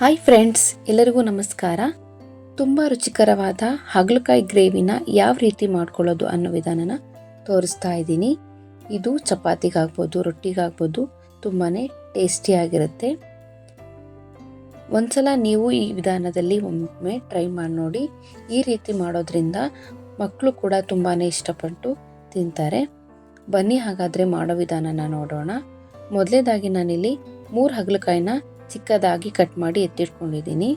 Hi friends ಎಲ್ಲರಿಗೂ ನಮಸ್ಕಾರ. ತುಂಬ ರುಚಿಕರವಾದ ಹಾಗಲಕಾಯಿ ಗ್ರೇವಿನ ಯಾವ ರೀತಿ ಮಾಡ್ಕೊಳ್ಳೋದು ಅನ್ನೋ ವಿಧಾನನ ತೋರಿಸ್ತಾ ಇದ್ದೀನಿ. ಇದು ಚಪಾತಿಗಾಗ್ಬೋದು, ರೊಟ್ಟಿಗಾಗ್ಬೋದು ತುಂಬಾ ಟೇಸ್ಟಿಯಾಗಿರುತ್ತೆ ಒಂದ್ಸಲ ನೀವು ಈ ವಿಧಾನದಲ್ಲಿ ಒಮ್ಮೆ ಟ್ರೈ ಮಾಡಿ ನೋಡಿ. ಈ ರೀತಿ ಮಾಡೋದ್ರಿಂದ ಮಕ್ಕಳು ಕೂಡ ತುಂಬಾ ಇಷ್ಟಪಟ್ಟು ತಿಂತಾರೆ. ಬನ್ನಿ ಹಾಗಾದರೆ ಮಾಡೋ ವಿಧಾನನ ನೋಡೋಣ. ಮೊದಲೇದಾಗಿ ನಾನಿಲ್ಲಿ ಮೂರು ಹಗಲಕಾಯಿನ ಚಿಕ್ಕದಾಗಿ ಕಟ್ ಮಾಡಿ ಎತ್ತಿಟ್ಕೊಂಡಿದ್ದೀನಿ.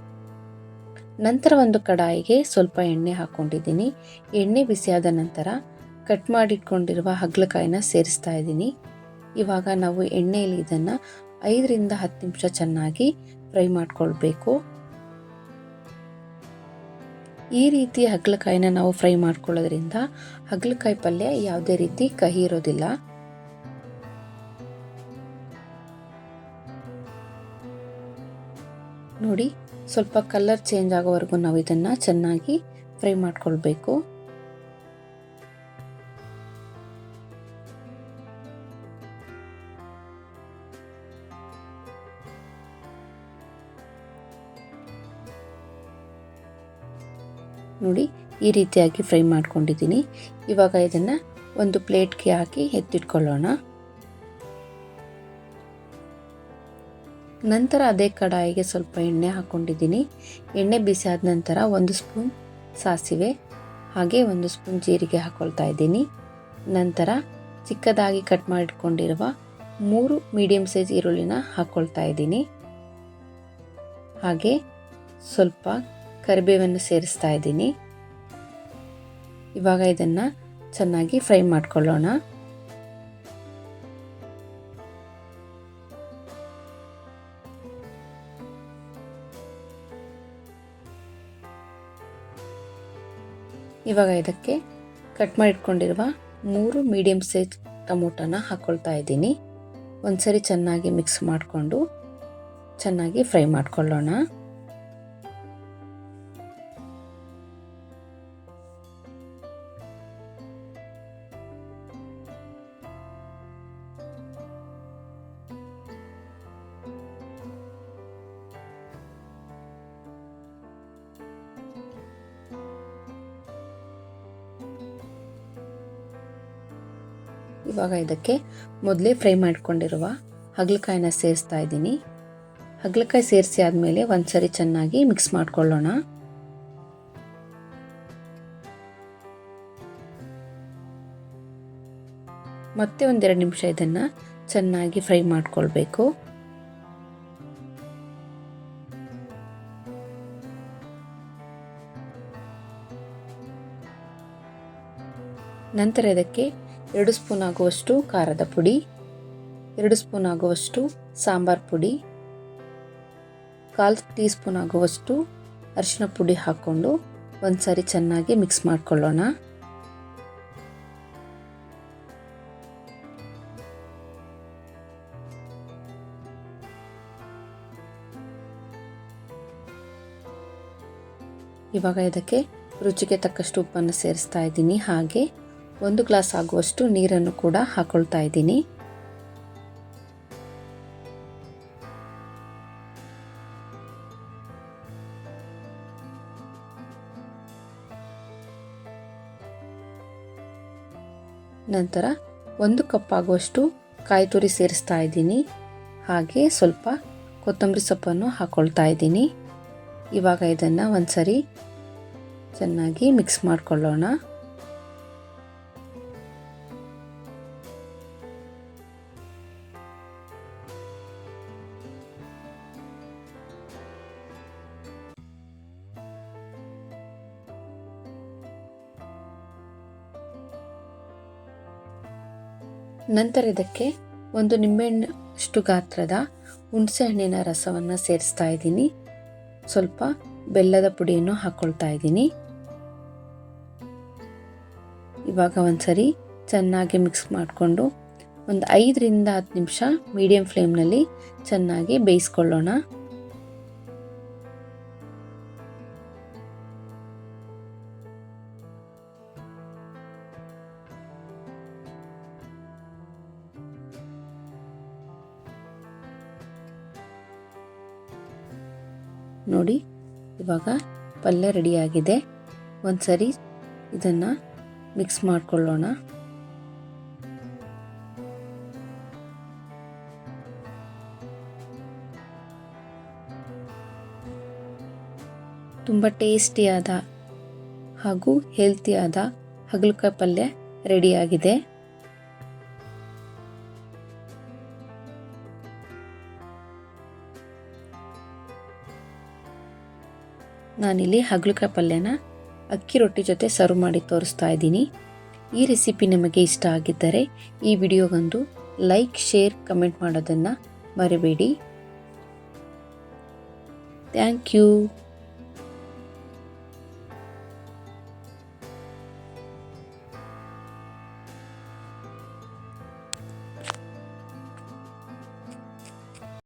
ನಂತರ ಒಂದು ಕಡಾಯಿಗೆ ಸ್ವಲ್ಪ ಎಣ್ಣೆ ಹಾಕ್ಕೊಂಡಿದ್ದೀನಿ. ಎಣ್ಣೆ ಬಿಸಿಯಾದ ನಂತರ ಕಟ್ ಮಾಡಿಟ್ಕೊಂಡಿರುವ ಹಗ್ಲಕಾಯಿನ ಸೇರಿಸ್ತಾ ಇದ್ದೀನಿ. ಇವಾಗ ನಾವು ಎಣ್ಣೆಯಲ್ಲಿ ಇದನ್ನು ಐದರಿಂದ ಹತ್ತು ನಿಮಿಷ ಚೆನ್ನಾಗಿ ಫ್ರೈ ಮಾಡಿಕೊಳ್ಬೇಕು. ಈ ರೀತಿ ಹಗ್ಲಕಾಯಿನ ನಾವು ಫ್ರೈ ಮಾಡ್ಕೊಳ್ಳೋದ್ರಿಂದ ಹಗ್ಲಕಾಯಿ ಪಲ್ಯ ಯಾವುದೇ ರೀತಿ ಕಹಿ ಇರೋದಿಲ್ಲ. ನೋಡಿ, ಸ್ವಲ್ಪ ಕಲರ್ ಚೇಂಜ್ ಆಗೋವರೆಗೂ ನಾವು ಇದನ್ನು ಚೆನ್ನಾಗಿ ಫ್ರೈ ಮಾಡ್ಕೊಳ್ಬೇಕು. ನೋಡಿ, ಈ ರೀತಿಯಾಗಿ ಫ್ರೈ ಮಾಡ್ಕೊಂಡಿದ್ದೀನಿ. ಇವಾಗ ಇದನ್ನು ಒಂದು ಪ್ಲೇಟ್ಗೆ ಹಾಕಿ ಎತ್ತಿಟ್ಕೊಳ್ಳೋಣ. ನಂತರ ಅದೇ ಕಡಾಯಿಗೆ ಸ್ವಲ್ಪ ಎಣ್ಣೆ ಹಾಕ್ಕೊಂಡಿದ್ದೀನಿ ಎಣ್ಣೆ ಬಿಸಿ ಆದ ನಂತರ ಒಂದು ಸ್ಪೂನ್ ಸಾಸಿವೆ, ಹಾಗೆ ಒಂದು ಸ್ಪೂನ್ ಜೀರಿಗೆ ಹಾಕ್ಕೊಳ್ತಾ ಇದ್ದೀನಿ. ನಂತರ ಚಿಕ್ಕದಾಗಿ ಕಟ್ ಮಾಡಿಟ್ಕೊಂಡಿರುವ ಮೂರು ಮೀಡಿಯಮ್ ಸೈಜ್ ಈರುಳ್ಳಿನ ಹಾಕ್ಕೊಳ್ತಾ ಇದ್ದೀನಿ. ಹಾಗೆ ಸ್ವಲ್ಪ ಕರಿಬೇವನ್ನು ಸೇರಿಸ್ತಾ ಇದ್ದೀನಿ. ಇವಾಗ ಇದನ್ನು ಚೆನ್ನಾಗಿ ಫ್ರೈ ಮಾಡ್ಕೊಳ್ಳೋಣ. ಇವಾಗ ಇದಕ್ಕೆ ಕಟ್ ಮಾಡಿಟ್ಕೊಂಡಿರುವ ಮೂರು ಮೀಡಿಯಮ್ ಸೈಜ್ ಟೊಮೊಟೊನ ಹಾಕ್ಕೊಳ್ತಾ ಇದ್ದೀನಿ. ಒಂದ್ಸರಿ ಚೆನ್ನಾಗಿ ಮಿಕ್ಸ್ ಮಾಡಿಕೊಂಡು ಚೆನ್ನಾಗಿ ಫ್ರೈ ಮಾಡ್ಕೊಳ್ಳೋಣ. ಇವಾಗ ಇದಕ್ಕೆ ಮೊದಲೇ ಫ್ರೈ ಮಾಡಿಕೊಂಡಿರುವ ಹಗಲಕಾಯಿನ ಸೇರಿಸ್ತಾ ಇದ್ದೀನಿ. ಹಗಲಕಾಯಿ ಸೇರಿಸಿ ಆದಮೇಲೆ ಒಂದು ಸರಿ ಚೆನ್ನಾಗಿ ಮಿಕ್ಸ್ ಮಾಡ್ಕೊಳ್ಳೋಣ. ಮತ್ತೆ ಒಂದೆರಡು ನಿಮಿಷ ಇದನ್ನು ಚೆನ್ನಾಗಿ ಫ್ರೈ ಮಾಡಿಕೊಳ್ಬೇಕು. ನಂತರ ಇದಕ್ಕೆ ಎರಡು ಸ್ಪೂನ್ ಆಗುವಷ್ಟು ಖಾರದ ಪುಡಿ, ಎರಡು ಸ್ಪೂನ್ ಆಗುವಷ್ಟು ಸಾಂಬಾರ್ ಪುಡಿ, ಕಾಲು ಟೀ ಸ್ಪೂನ್ ಆಗುವಷ್ಟು ಅರಿಶಿನ ಪುಡಿ ಹಾಕ್ಕೊಂಡು ಒಂದು ಸಾರಿ ಚೆನ್ನಾಗಿ ಮಿಕ್ಸ್ ಮಾಡ್ಕೊಳ್ಳೋಣ. ಇವಾಗ ಇದಕ್ಕೆ ರುಚಿಗೆ ತಕ್ಕಷ್ಟು ಉಪ್ಪನ್ನು ಸೇರಿಸ್ತಾ ಇದ್ದೀನಿ. ಹಾಗೆ ಒಂದು ಗ್ಲಾಸ್ ಆಗುವಷ್ಟು ನೀರನ್ನು ಕೂಡ ಹಾಕೊಳ್ತಾ ಇದ್ದೀನಿ. ನಂತರ ಒಂದು ಕಪ್ ಆಗುವಷ್ಟು ಕಾಯಿ ತುರಿ ಸೇರಿಸ್ತಾ ಇದ್ದೀನಿ. ಹಾಗೆ ಸ್ವಲ್ಪ ಕೊತ್ತಂಬರಿ ಸೊಪ್ಪನ್ನು ಹಾಕ್ಕೊಳ್ತಾ ಇದ್ದೀನಿ. ಇವಾಗ ಇದನ್ನು ಒಂದ್ಸರಿ ಚೆನ್ನಾಗಿ ಮಿಕ್ಸ್ ಮಾಡ್ಕೊಳ್ಳೋಣ. ನಂತರ ಇದಕ್ಕೆ ಒಂದು ನಿಂಬೆಹಣ್ಣಷ್ಟು ಗಾತ್ರದ ಹುಣಸೆಹಣ್ಣಿನ ರಸವನ್ನು ಸೇರಿಸ್ತಾ ಇದ್ದೀನಿ. ಸ್ವಲ್ಪ ಬೆಲ್ಲದ ಪುಡಿಯನ್ನು ಹಾಕ್ಕೊಳ್ತಾ ಇದ್ದೀನಿ. ಇವಾಗ ಒಂದ್ಸರಿ ಚೆನ್ನಾಗಿ ಮಿಕ್ಸ್ ಮಾಡಿಕೊಂಡು ಒಂದು ಐದರಿಂದ ಹತ್ತು ನಿಮಿಷ ಮೀಡಿಯಂ ಫ್ಲೇಮ್ನಲ್ಲಿ ಚೆನ್ನಾಗಿ ಬೇಯಿಸ್ಕೊಳ್ಳೋಣ. ನೋಡಿ, ಇವಾಗ ಪಲ್ಯ ರೆಡಿಯಾಗಿದೆ. ಒಂದು ಸರಿ ಇದನ್ನು ಮಿಕ್ಸ್ ಮಾಡಿಕೊಳ್ಳೋಣ. ತುಂಬ ಟೇಸ್ಟಿಯಾದ ಹಾಗೂ ಹೆಲ್ತಿಯಾದ ಹಗಲುಕಾಯಿ ಪಲ್ಯ ರೆಡಿಯಾಗಿದೆ. ನಾನಿಲ್ಲಿ ಹಾಗಲಕಾಯಿ ಪಲ್ಯನ ಅಕ್ಕಿ ರೊಟ್ಟಿ ಜೊತೆ ಸರ್ವ್ ಮಾಡಿ ತೋರಿಸ್ತಾ ಇದ್ದೀನಿ. ಈ ರೆಸಿಪಿ ನಿಮಗೆ ಇಷ್ಟ ಆಗಿದ್ದರೆ ಈ ವಿಡಿಯೋಗೊಂದು ಲೈಕ್ ಶೇರ್ ಕಮೆಂಟ್ ಮಾಡೋದನ್ನು ಮರಿಬೇಡಿ. Thank you